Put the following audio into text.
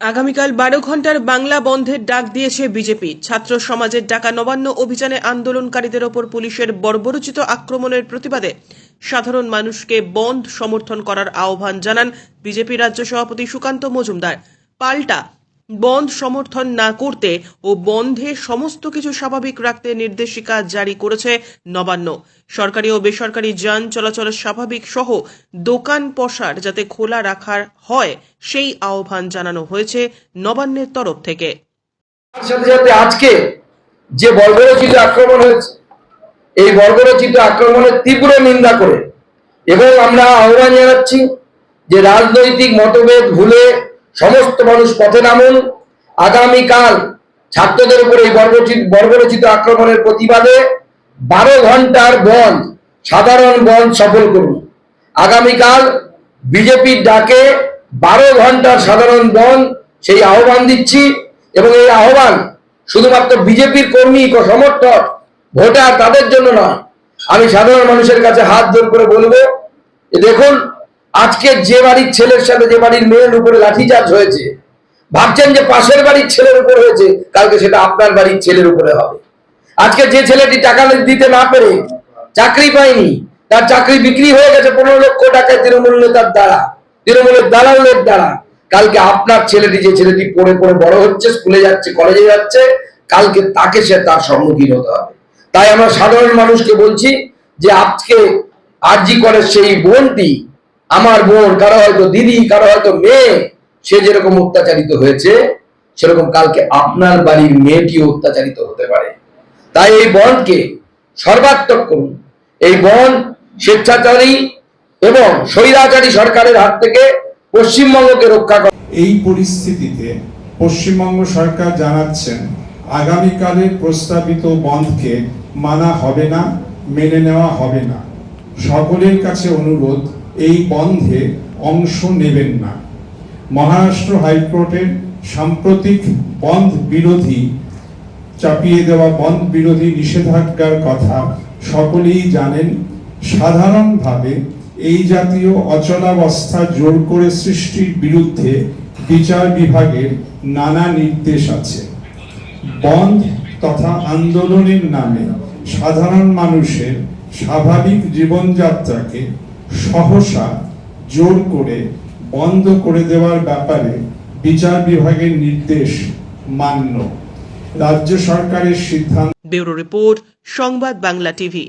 আগামীকাল বারো ঘণ্টার বাংলা বন্ধের ডাক দিয়েছে বিজেপি। ছাত্র সমাজের ডাকা নবান্ন অভিযানে আন্দোলনকারীদের ওপর পুলিশের বর্বরোচিত আক্রমণের প্রতিবাদে সাধারণ মানুষকে বন্ধ সমর্থন করার আহ্বান জানান বিজেপি রাজ্য সভাপতি সুকান্ত মজুমদার। পাল্টা বন্ধ সমর্থন না করতে ও বন্ধে সমস্ত কিছু স্বাভাবিক রাখতে নির্দেশিকা জারি করেছে নবান্ন। সরকারি ও বেসরকারি যান চলাচল স্বাভাবিক সহ দোকান পসার যাতে খোলা রাখার হয়, সেই আহ্বান জানানো হয়েছে নবান্নের তরফ থেকে। আজকে যে বর্বরচিত আক্রমণ হয়েছে, এই বর্বরচিত আক্রমণের তীব্র নিন্দা করে। এবং আমরা আহ্বান জানাচ্ছি যে রাজনৈতিক মতভেদ ভুলে সমস্ত মানুষ পথে নামুন। আগামীকাল ছাত্রদের উপর এই বর্বরচিত আক্রমণের প্রতিবাদে বারো ঘণ্টার বন্ধ, সাধারণ বন্ধ সফল করুন। আগামীকাল বিজেপির ডাকে বারো ঘণ্টার সাধারণ বন্ধ সেই আহ্বান দিচ্ছি এবং এই আহ্বান শুধুমাত্র বিজেপির কর্মী সমর্থক, ভোটার তাদের জন্য নয়, আমি সাধারণ মানুষের কাছে হাত জোর করে বলব। দেখুন আজকে যে বাড়ির ছেলের সাথে যে বাড়ির মেয়ের উপরে লাঠিচার্জ হয়েছে, ভাবছেন যে পাশের বাড়ির ছেলের উপর হয়েছে, কালকে সেটা আপনার বাড়ির ছেলের উপরে হবে। আজকে যে ছেলেটি টাকা দিতে না পেরে চাকরি পায়নি, তার চাকরি বিক্রি হয়ে গেছে পনেরো লক্ষ টাকায় তৃণমূল নেতার দ্বারা, তৃণমূলের দালালের দ্বারা। কালকে আপনার ছেলেটি যে ছেলেটি পড়ে পড়ে বড় হচ্ছে, স্কুলে যাচ্ছে, কলেজে যাচ্ছে, কালকে তাকে সে তার সম্মুখীন হতে হবে। তাই আমরা সাধারণ মানুষকে বলছি যে আজকে আরজি করে সেই বোনটি আমার বোন, কারও হয়তো দিদি, কারও হয়তো মেয়ে, সে যেরকম অত্যাচারিত হয়েছে, সেরকম কালকে আপনার বাড়ির মেয়েটিও অত্যাচারিত হতে পারে। তাই এই বনকে সর্বাত্মক করুন। এই বন স্বেচ্ছাচারী এবং স্বৈরাচারী সরকারের হাত থেকে পশ্চিমবঙ্গকে রক্ষা করে এই পরিস্থিতিতে পশ্চিমবঙ্গ সরকার জানাচ্ছেন আগামীকালের প্রস্তাবিত বন্ধকে মানা হবে না, মেনে নেওয়া হবে না। সকলের কাছে অনুরোধ এই বন্ধে অংশ নেবেন না। মহারাষ্ট্র হাইকোর্টের সাম্প্রতিক বন্ধ বিরোধী, চাপিয়ে দেওয়া বন্ধ বিরোধী নিষেধাজ্ঞার কথা সকলেই জানেন। সাধারণভাবে এই জাতীয় অচলাবস্থা জোর করে সৃষ্টির বিরুদ্ধে বিচার বিভাগের নানা নির্দেশ আছে। বন্ধ তথা আন্দোলনের নামে সাধারণ মানুষের স্বাভাবিক জীবনযাত্রাকে সহসা জোর করে বন্ধ করে দেওয়ার ব্যাপারে বিচার বিভাগের নির্দেশ মান্য। রাজ্য সরকারের সিদ্ধান্ত ব্যুরো রিপোর্ট, সংবাদ বাংলা টিভি।